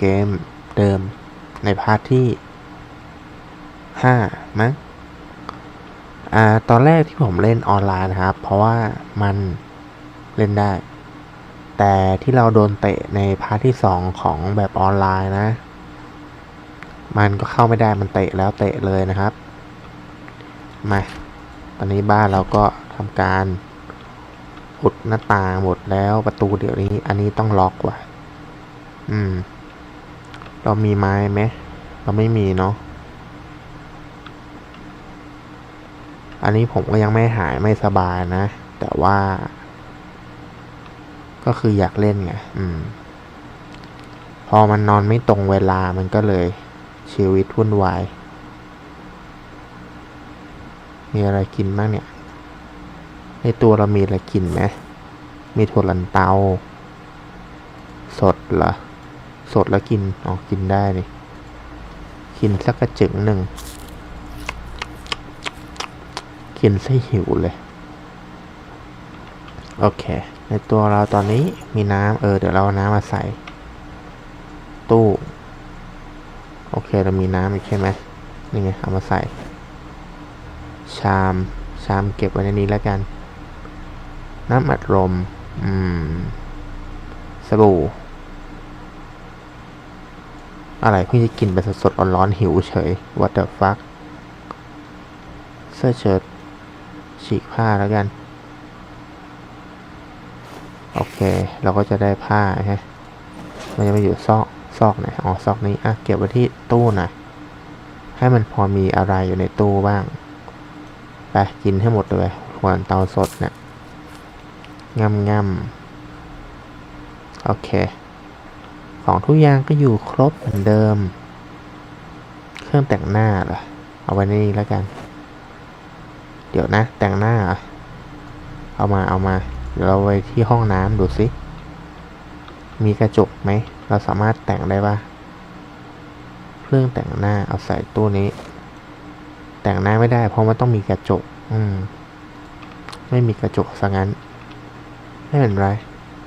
เกมเดิมในพาร์ทที่ห้ามั้งอ่าตอนแรกที่ผมเล่นออนไลน์นะครับ เพราะว่ามันเล่นได้ แต่ที่เราโดนเตะในพาร์ทที่สองของแบบออนไลน์นะ มันก็เข้าไม่ได้มันเตะแล้วเตะเลยนะครับ มา ตอนนี้บ้านเราก็ทำการอุดหน้าต่างหมดแล้วประตูเดี๋ยวนี้ อันนี้ต้องล็อกว่ะ อืม เรามีไม้ไหมเราไม่มีเนาะอันนี้ผมก็ยังไม่หายไม่สบายนะ แต่ว่า ก็คืออยากเล่นไงอืม พอมันนอนไม่ตรงเวลามันก็เลย ชีวิตวุ่นวาย มีอะไรกินบ้างเนี่ย ในตัวเรามีอะไรกินไหมมีถั่วลันเตา สดเหรอ สดแล้วกิน อ๋อ กินได้นี่กินสักกระจึงหนึ่ง กินซะหิวเลย โอเค ในตัวเราตอนนี้มีน้ำ เออ เดี๋ยวเราเอาน้ำมาใส่ ตู้ โอเค เรามีน้ำอีกใช่ไหมนี่ไง เอามาใส่ ชาม ชามเก็บไว้ในนี้แล้วกัน น้ำอัดลม อืม สบู่ อะไรเพิ่งจะกินไปสดๆร้อนๆหิวเฉย what the fuck เสื้อเชิ้ตฉีกผ้าแล้วกัน โอเค เราก็จะได้ผ้าฮะมันจะมาอยู่ซอกซอกไหนอ๋อซอกนี้อะเก็บไว้ที่ตู้หน่อยให้มันพอมีอะไรอยู่ในตู้บ้างไปกินให้หมดเลยหัวเตาสดเนะี่ยงำงำโอเค ของทุกอย่างก็อยู่ครบเหมือนเดิม เครื่องแต่งหน้าเหรอ เอาไว้ในนี่แล้วกัน เดี๋ยวนะ แต่งหน้า เอามาเอามา เดี๋ยวเราไว้ที่ห้องน้ำดูสิ มีกระจกไหม เราสามารถแต่งได้ปะเครื่องแต่งหน้าเอาใส่ตู้นี้ แต่งหน้าไม่ได้เพราะมันต้องมีกระจก อืม ไม่มีกระจกซะงั้น ไม่เป็นไร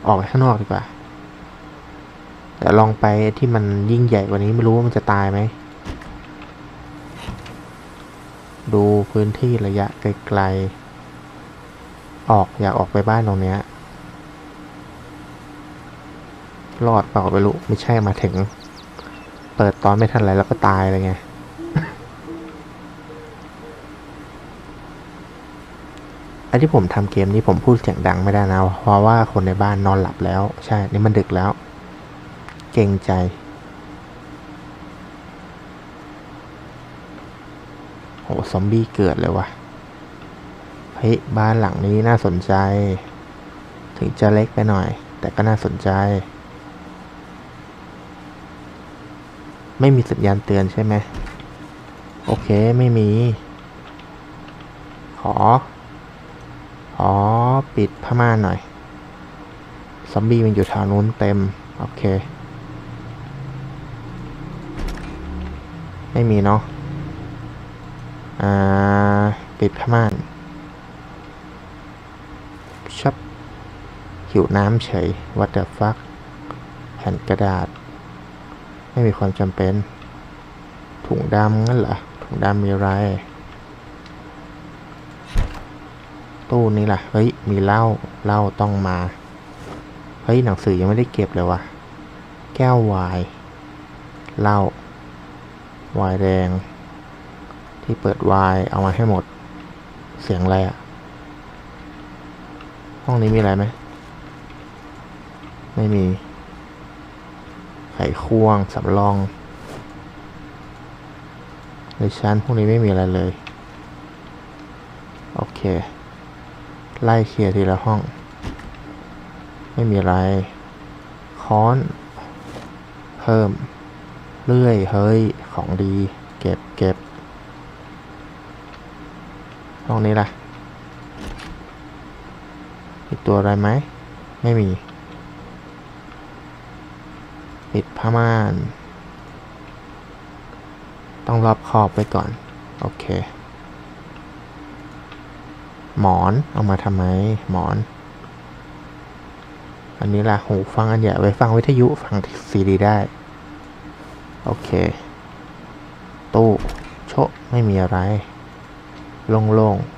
ออกไปข้างนอกดีกว่า เดี๋ยวลองไปที่มันยิ่งใหญ่กว่านี้ไม่รู้ว่ามันจะตายไหม ดูพื้นที่ระยะไกลๆ ออกอยากออกไปบ้านตรงเนี้ยรอดเปล่าไปรู้ไม่ใช่มาถึง เปิดตอนไม่ทันไรแล้วก็ตายเลยไงไอ้ที่ผมทำเกมนี้ผมพูดเสียงดังไม่ได้นะ เพราะว่าคนในบ้านนอนหลับแล้ว ใช่ นี่มันดึกแล้ว เกรงใจ โห ซอมบี้เกิดเลยวะเฮ้ย บ้านหลังนี้น่าสนใจ ถึงจะเล็กไปหน่อย แต่ก็น่าสนใจ ไม่มีสัญญาณเตือนใช่ไหม โอเค ไม่มี ขออ๋อปิดผ้าม่านหน่อย ซอมบี้มันอยู่แถวนู้นเต็ม โอเค ไม่มีเนาะ อ่า ปิดผ้าม่านชับหิวน้ำเฉย what the fuck แผ่นกระดาษ ไม่มีความจำเป็น ถุงดำงั้นเหรอ ถุงดำมีอะไร ตู้นี้ล่ะ เฮ้ย มีเหล้าเหล้าต้องมา เฮ้ย หนังสือยังไม่ได้เก็บเลยวะแก้ววายเหล้า วายแดง ที่เปิดวายเอามาให้หมด เสียงอะไรอะห้องนี้มีอะไรไหม ไม่มี ไขควงสำรองในชั้นพวกนี้ไม่มีอะไรเลย โอเค ไล่เคลียร์ทีละห้อง ไม่มีอะไร ค้อน เพิ่ม เลื่อย เฮ้ย ของดี เก็บเก็บห้องนี้ล่ะมีตัวอะไรไหม ไม่มี ปิดผ้าม่าน ต้องรอบขอบไปก่อน โอเค หมอน เอามาทำไม หมอน อันนี้ล่ะ หูฟังอันใหญ่ไว้ฟังวิทยุ ฟังซีดีได้ โอเค ตู้ โชะไม่มีอะไร โล่งๆ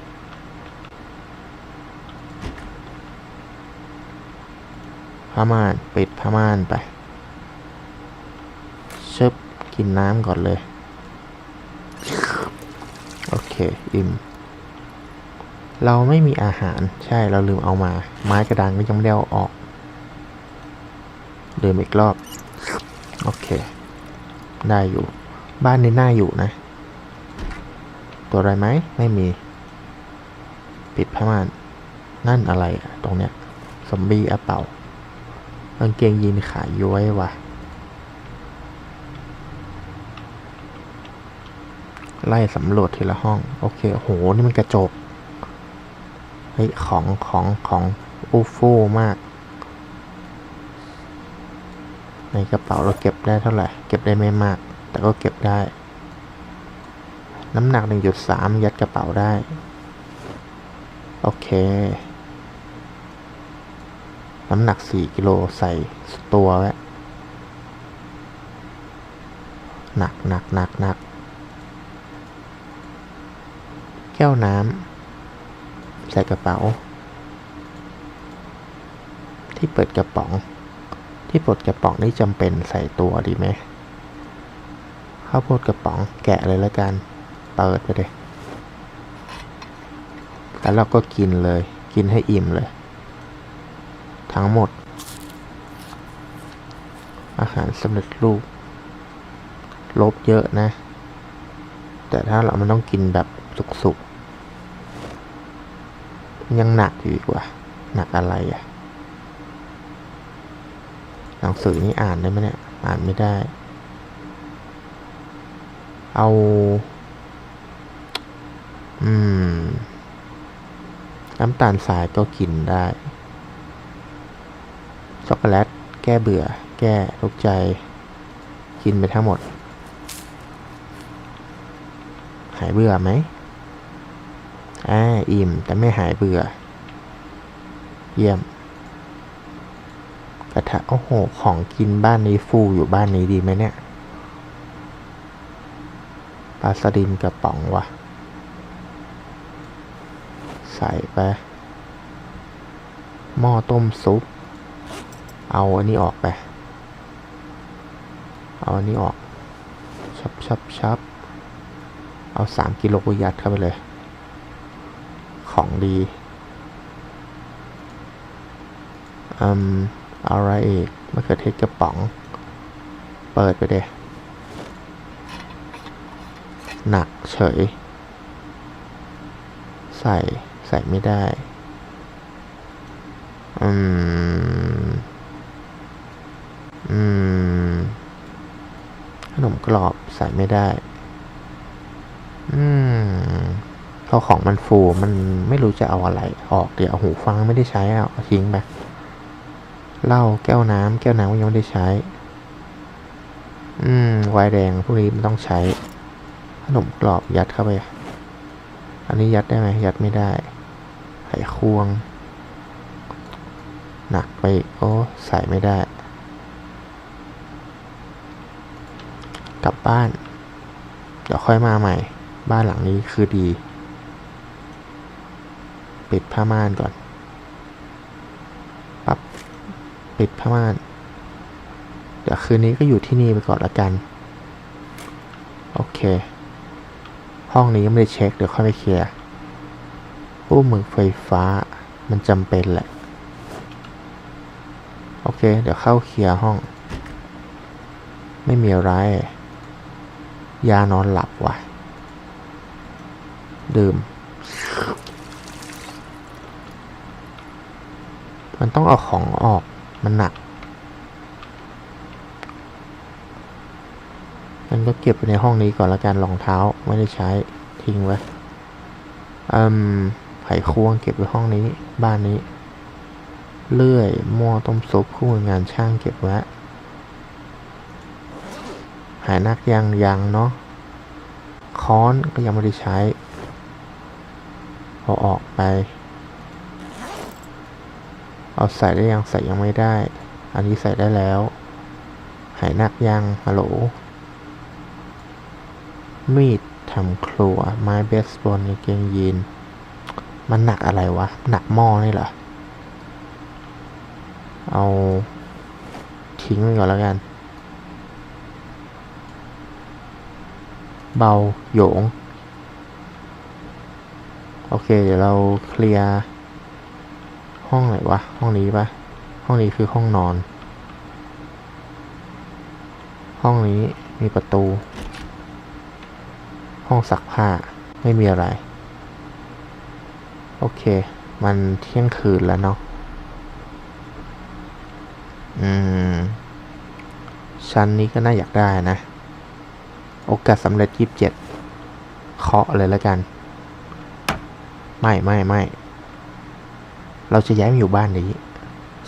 ผ้าม่านปิดผ้าม่านไป ชึบ กินน้ำก่อนเลย โอเค อิ่ม เราไม่มีอาหารใช่เราลืมเอามา ไม้กระดานก็ยังไม่ได้เอาออก เดินอีกรอบ โอเค ได้อยู่ บ้านนี้น่าอยู่นะ ตัวอะไรไหมไม่มี ปิดผ้าม่าน นั่นอะไรอะตรงเนี้ยซอมบี้อะเป่ากางเกงยีนขายย้วยว่ะ ไล่สำรวจทีละห้อง โอเค โห นี่มันกระจก เฮ้ย ของของของอูฟูมาก ในกระเป๋าเราเก็บได้เท่าไหร่ เก็บได้ไม่มาก แต่ก็เก็บได้ น้ำหนัก 1.3 ยัดกระเป๋าได้ โอเค น้ำหนัก 4 กิโลใส่ตัวไว้หนักหนักหนักหนักแก้วน้ำใส่กระเป๋า ที่เปิดกระป๋อง ที่ปิดกระป๋องนี่จำเป็นใส่ตัวดีไหม ข้าวโพดกระป๋องแกะเลยแล้วกัน เปิดไปเลยแล้วเราก็กินเลย กินให้อิ่มเลย ทั้งหมด อาหารสำเร็จรูป ลบเยอะนะ แต่ถ้าเรามันต้องกินแบบสุกๆ ยังหนักอยู่อีกว่า หนักอะไรอะ่ะหนังสือนี่อ่านได้ไหมเนี่ย อ่านไม่ได้ เอา อืม น้ำตาลทรายก็กินได้ ช็อกโกแลต แก้เบื่อ แก้ทุกใจ กินไปทั้งหมด หายเบื่อไหมอ่าอิ่ม แต่ไม่หายเบื่อ เยี่ยมกระทะโอ้โห ของกินบ้านนี้ฟูอยู่บ้านนี้ดีไหมเนี่ย ปลาสลิดกระป๋องวะใส่ไป หม้อต้มซุป เอาอันนี้ออกไป เอาอันนี้ออก ชับชับชับเอาสามกิโลยัดเข้าไปเลย ของดีอืมอะไรอีกมะเขือเทศกระป๋อง เปิดไปเดย หนักเฉย ใส่ใส่ไม่ได้ อืม อืม ขนมกรอบใส่ไม่ได้ อืมพอของมันฟูมันไม่รู้จะเอาอะไรออกเดี๋ยวเอาหูฟังไม่ได้ใช้เอาทิ้งไปเหล้าแก้วน้ำแก้วน้ำก็ยังไม่ได้ใช้ อืม ไวน์แดงพวกนี้มันต้องใช้ นมกรอบยัดเข้าไป อันนี้ยัดได้ไหมยัดไม่ได้ ไขควง หนักไปกโอ้ใส่ไม่ได้ กลับบ้าน เดี๋ยวค่อยมาใหม่ บ้านหลังนี้คือดี ปิดผ้าม่านก่อน ปั๊บปิดผ้าม่าน เดี๋ยวคืนนี้ก็อยู่ที่นี่ไปก่อนละกัน โอเค ห้องนี้ยังไม่ได้เช็คเดี๋ยวค่อยไปเคลียร์ตู้มือไฟฟ้ามันจำเป็นแหละ โอเค เดี๋ยวเข้าเคลียร์ห้อง ไม่มีอะไร ยานอนหลับว่ะ ดื่ม มันต้องเอาของออกมันหนักันก็เก็บไว้ในห้องนี้ก่อนละกันรองเท้าไม่ได้ใช้ทิ้งไว้อืมไขควงเก็บไว้ห้องนี้ บ้านนี้ เลื่อยหม้อต้มซุปคู่มืองานช่างเก็บไว้หายนักยังยังเนาะค้อนก็ยังไม่ได้ใช้เอาออกไป เอาใส่ได้ยังใส่ยังไม่ได้ อันนี้ใส่ได้แล้ว หายนักยังฮัลโหล มีดทำครัว ไม้เบสบอลกางเกงยีน มันหนักอะไรวะ หนักหม้อนี่เหรอ เอาทิ้งไว้ก่อนแล้วกัน เบาโยง โอเค เดี๋ยวเราเคลียร์ห้องไหนวะ ห้องนี้ปะห้องนี้คือห้องนอน ห้องนี้มีประตู ห้องซักผ้าไม่มีอะไร โอเค มันเที่ยงคืนแล้วเนาะอืม ชั้นนี้ก็น่าอยากได้นะ โอกาสสำเร็จยี่สิบเจ็ดเคาะเลยแล้วกัน ไม่ไม่ไม่ เราจะย้ายมาอยู่บ้านนี้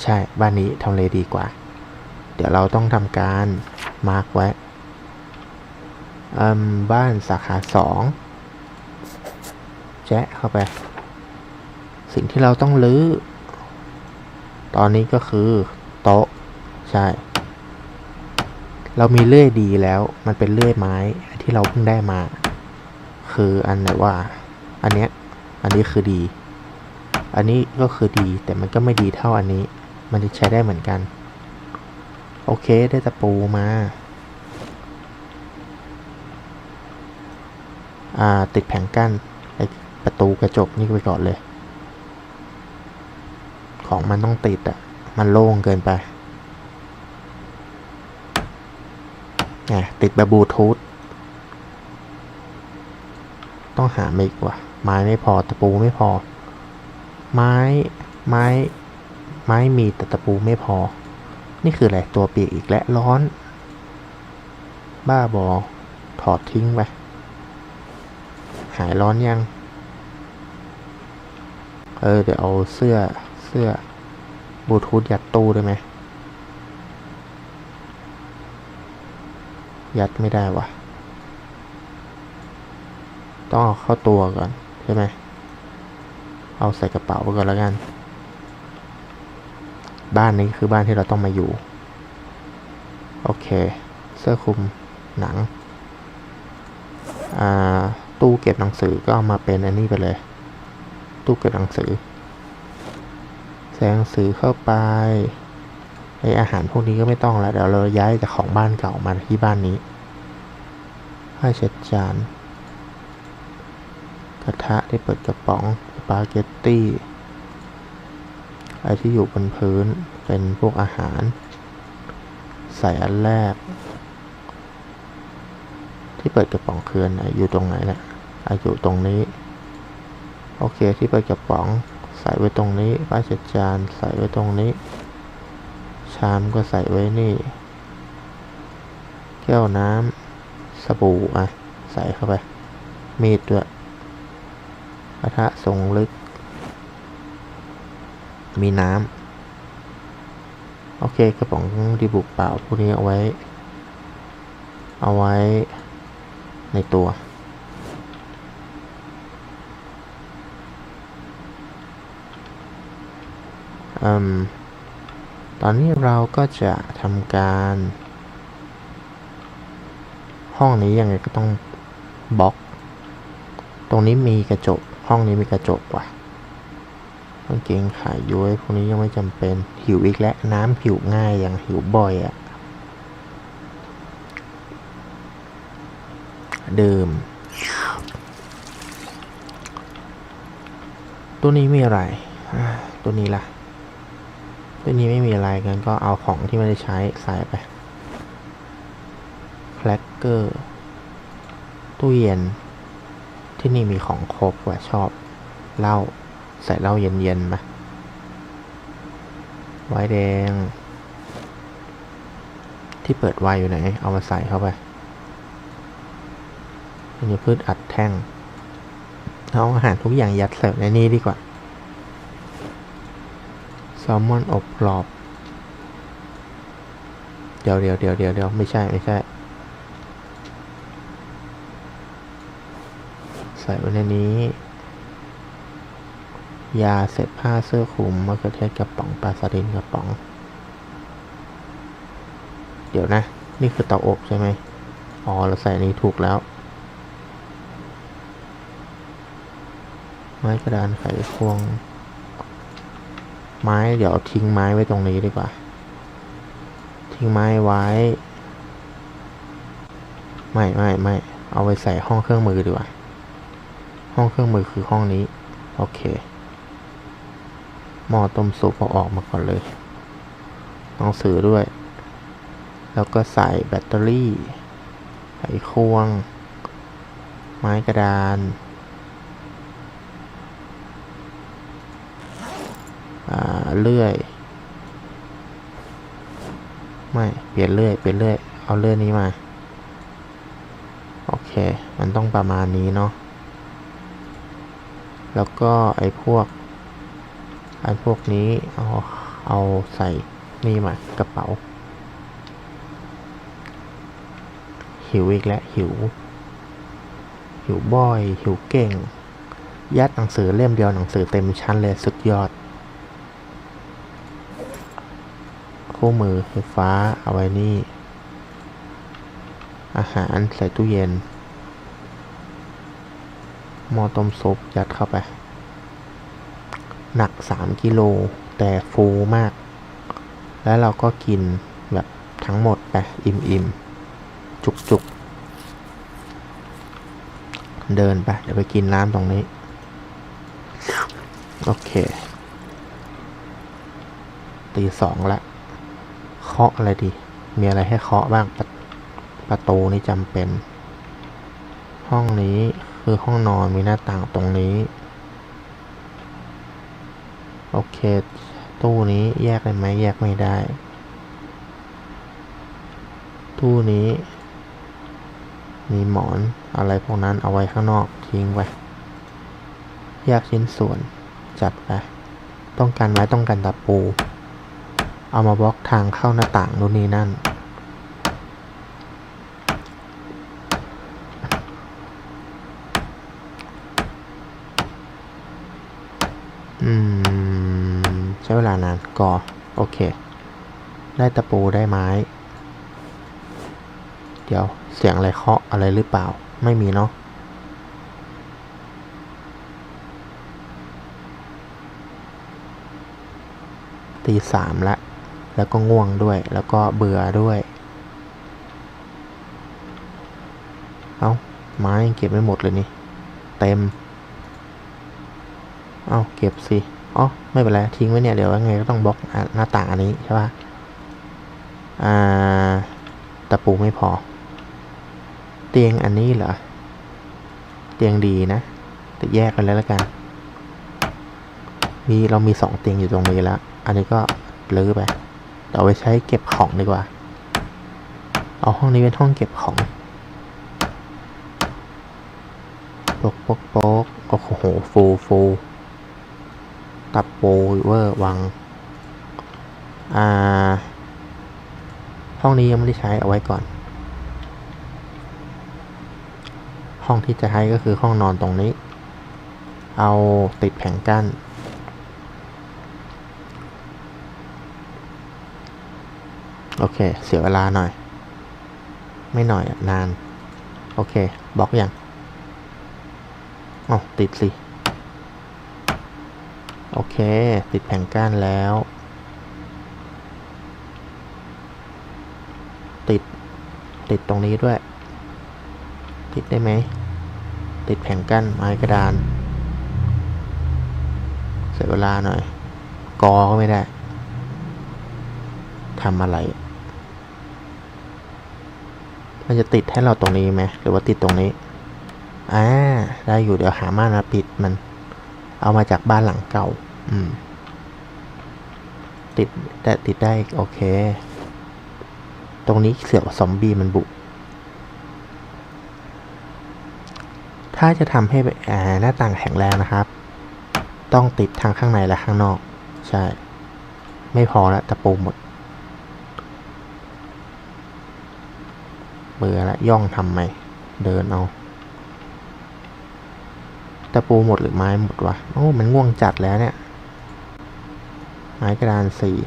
ใช่ บ้านนี้ทำเลดีกว่า เดี๋ยวเราต้องทำการมาร์กไว้ บ้านสาขาสองแจ๊ะเข้าไป สิ่งที่เราต้องรื้อ ตอนนี้ก็คือโต๊ะ ใช่ เรามีเลื่อยดีแล้ว มันเป็นเลื่อยไม้ที่เราเพิ่งได้มา คืออันไหนว่า อันเนี้ย อันนี้คือดี อันนี้ก็คือดี แต่มันก็ไม่ดีเท่าอันนี้ มันจะใช้ได้เหมือนกัน โอเค ได้ตะปูมา อ่า ติดแผงกั้นไอประตูกระจกนี่ไปก่อนเลย ของมันต้องติดอะ่ะ มันโล่งเกินไปแหมติดแบบบลูทูธต้องหามาอีกว่ะไม้ไม่พอตะปูไม่พอ ไม้ไม้ไม้มีแต่ตะปูไม่พอ นี่คืออะไรตัวเปียกอีกและร้อน บ้าบอถอดทิ้งไป หายร้อนยัง เออ เดี๋ยวเอาเสื้อเสื้อบลูทูธยัดตู้ได้ไหม ยัดไม่ได้วะต้องเอาเข้าตัวก่อน ใช่ไหม เอาใส่กระเป๋าไปก่อนแล้วกัน บ้านนี้คือบ้านที่เราต้องมาอยู่ โอเค เสื้อคลุมหนัง อ่า ตู้เก็บหนังสือก็เอามาเป็นอันนี้ไปเลย ตู้เก็บหนังสือ แสงสือเข้าไปไออาหารพวกนี้ก็ไม่ต้องแล้วเดี๋ยวเราย้ายจากของบ้านเก่ามาที่บ้านนี้ผ้าเช็ดจานกระทะที่เปิดกระป๋องสปาเกตตี้ไอที่อยู่บนพื้นเป็นพวกอาหาร ใส่อันแรก ที่เปิดกระป๋องเคืออันอยู่ตรงไหนเนี่ย อะอยู่ตรงนี้ โอเคที่เปิดกระป๋อง ใส่ไว้ตรงนี้ป้าเช็ดจานใส่ไว้ตรงนี้ ชามก็ใส่ไว้นี่ แก้วน้ำสบู่อะ ใส่เข้าไป มีดด้วยกระทะทรงลึก มีน้ำ โอเคกระป๋องดีบุกเปล่าพวกนี้เอาไว้ เอาไว้ในตัว อืม ตอนนี้เราก็จะทำการ ห้องนี้ยังไงก็ต้องบล็อก ตรงนี้มีกระจก ห้องนี้มีกระจกว่ะกางเกงขายย้วยพวกนี้ยังไม่จำเป็น หิวอีกแล้ว น้ำหิวง่ายอย่างหิวบ่อยอะ่ะ ดื่ม ตัวนี้มีอะไร ตัวนี้ล่ะ ตัวนี้ไม่มีอะไรกันก็เอาของที่ไม่ได้ใช้ใส่ไปแคลกเกอร์ตู้เย็น ที่นี่มีของครบว่ะชอบเหล้าใส่เหล้าเย็นๆมาไวน์แดง ที่เปิดไวอยู่ไหน เอามาใส่เข้าไปอันนี้พืชอัดแท่งเอาอาหารทุกอย่างยัดเสิร์ฟในนี้ดีกว่า ซลมอนอบกรอบ เดี๋ยวเดี๋ยวเดี๋ยวเดี๋ยวเดี๋ยวไม่ใช่ไม่ใช่ ใส่ไว้ในนี้ ยาเสร็ผ้าเสื้อคลุมมะเขือเทศกระป๋องปลาสลินกระป๋อง เดี๋ยวนะ นี่คือเตาอบใช่ไหมอ๋อเราใส่นี้ถูกแล้ว ไม้กระดานไขควง ไม้เดี๋ยวทิ้งไม้ไว้ตรงนี้ดีกว่า ทิ้งไม้ไว้ ไม่ไม่ไม่เอาไปใส่ห้องเครื่องมือดีกว่า ห้องเครื่องมือคือห้องนี้ โอเคหม้อต้มซุปเอาออกมาก่อนเลยหนังสือด้วย แล้วก็ใส่แบตเตอรี่ไขควง ไม้กระดาน อ่า เลื่อย ไม่ เปลี่ยนเลื่อย เปลี่ยนเลื่อย เอาเลื่อยนี้มา โอเค มันต้องประมาณนี้เนาะ แล้วก็ไอ้พวก ไอันพวกนี้เอาเอาใส่นี่มากระเป๋า หิวอีกแล้วหิว หิวบ่อย หิวเก่งยัดหนังสือเล่มเดียวหนังสือเต็มชั้นเลยสุดยอด คู่มือไฟฟ้าเอาไว้นี่ อาหารใส่ตู้เย็น หม้อต้มซุปยัดเข้าไป หนักสามกิโลแต่ฟูมาก แล้วเราก็กินแบบทั้งหมดไปอิ่มๆ จุกๆ เดินไป เดี๋ยวไปกินน้ำตรงนี้ โอเคตีสองละ เคาะอะไรดี มีอะไรให้เคาะบ้างประประตูนี่จำเป็น ห้องนี้คือห้องนอนมีหน้าต่างตรงนี้ โอเค ตู้นี้แยกได้ไหมแยกไม่ได้ ตู้นี้ มีหมอนอะไรพวกนั้นเอาไว้ข้างนอกทิ้งไว้แยกชิ้นส่วนจัดไป ต้องการไม้ต้องการตะปู เอามาบล็อกทางเข้าหน้าต่างนู่นนี่นั่น อืม ใช้เวลานานก่อโอเค ได้ตะปูได้ไม้ เดี๋ยวเสียงอะไรเคาะอะไรหรือเปล่า ไม่มีเนาะตีสามละ แล้วก็ง่วงด้วย แล้วก็เบื่อด้วย เอา้า ไม้เก็บไม่หมดเลยนี่ เต็ม เอาเก็บสิอ๋อไม่เป็นไร ทิ้งไว้เนี่ย เดี๋ยวยังไงก็ต้องบล็อกหน้าต่างอันนี้ใช่ป่ะอ่า ตะปูไม่พอ เตียงอันนี้เหรอ เตียงดีนะ แต่แยกกันแล้วละกัน มีเรามีสองเตียงอยู่ตรงนี้แล้ว อันนี้ก็ลื้อไป เอาไว้ใช้เก็บของดีกว่า เอาห้องนี้เป็นห้องเก็บของปกปกปกโอ้โหฟูฟูตับโปเวอร์วัง อ่า ห้องนี้ยังไม่ได้ใช้เอาไว้ก่อน ห้องที่จะใช้ก็คือห้องนอนตรงนี้ เอาติดแผงกั้น โอเค เสียเวลาหน่อย ไม่หน่อยนาน โอเคบล็อกอย่างอ๋อติดสิ โอเค ติดแผงก้านแล้ว ติด ติดตรงนี้ด้วย ติดได้ไหม ติดแผงกั้นไม้กระดาน เสียเวลาหน่อย กอก็ไม่ได้ทำอะไร มันจะติดให้เราตรงนี้ไหมหรือว่าติดตรงนี้อ่าได้อยู่เดี๋ยวหาม่านมาปิดมัน เอามาจากบ้านหลังเก่า อืม ติดแต่ติดได้โอเค ตรงนี้เสี่ยวซอมบี้มันบุกถ้าจะทำให้หน้าต่างแข็งแรงนะครับ ต้องติดทางข้างในและข้างนอก ใช่ ไม่พอและตะปูหมด เบื่อละย่องทำไมเดินเอาตะปูหมดหรือไม้หมดวะโอ้มันง่วงจัดแล้วเนี่ย ไม้กระดานสี่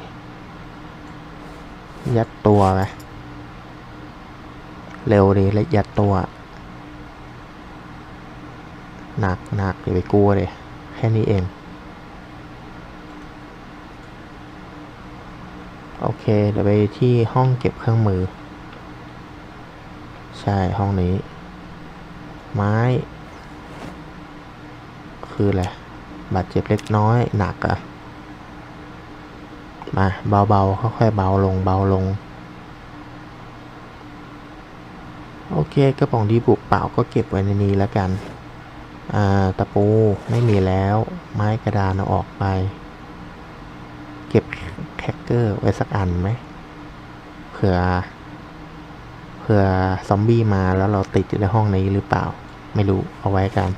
ยัดตัวไปเร็วดีและยัดตัว หนักหนักอย่าไปกลัวเลยแค่นี้เอง โอเค เดี๋ยวไปที่ห้องเก็บเครื่องมือ ใช่ห้องนี้ ไม้ คืออะไรบาดเจ็บเล็กน้อยหนักอะมาเบาๆค่อยๆเบาลงเบาลง โอเคกระป๋องดีบุกเปล่าก็เก็บไว้ในนี้แล้วกันอ่าตะปูไม่มีแล้ว ไม้กระดานเอาออกไป เก็บแคคเกอร์ไว้สักอันไหมเผื่อ ผื่อซอมบี้มาแล้วเราติดอยู่ในห้องนี้หรือเปล่า ไม่รู้เอาไว้กัน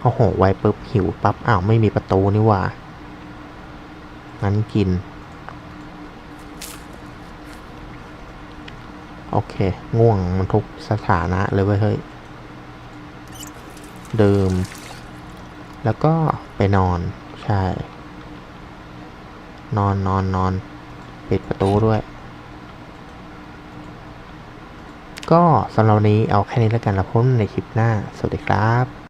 โอ้โหไว้ปุ๊บหิวปั๊บอ้าวไม่มีประตูนี่ว่างั้นกิน โอเค ง่วงมันทุกสถานะเลยเว้ยเฮ้ยดื่มแล้วก็ไปนอน ใช่ นอนนอนนอน ปิดประตูด้วย ก็สำหรับวันนี้เอาแค่นี้แล้วกันแล้วพบในคลิปหน้า สวัสดีครับ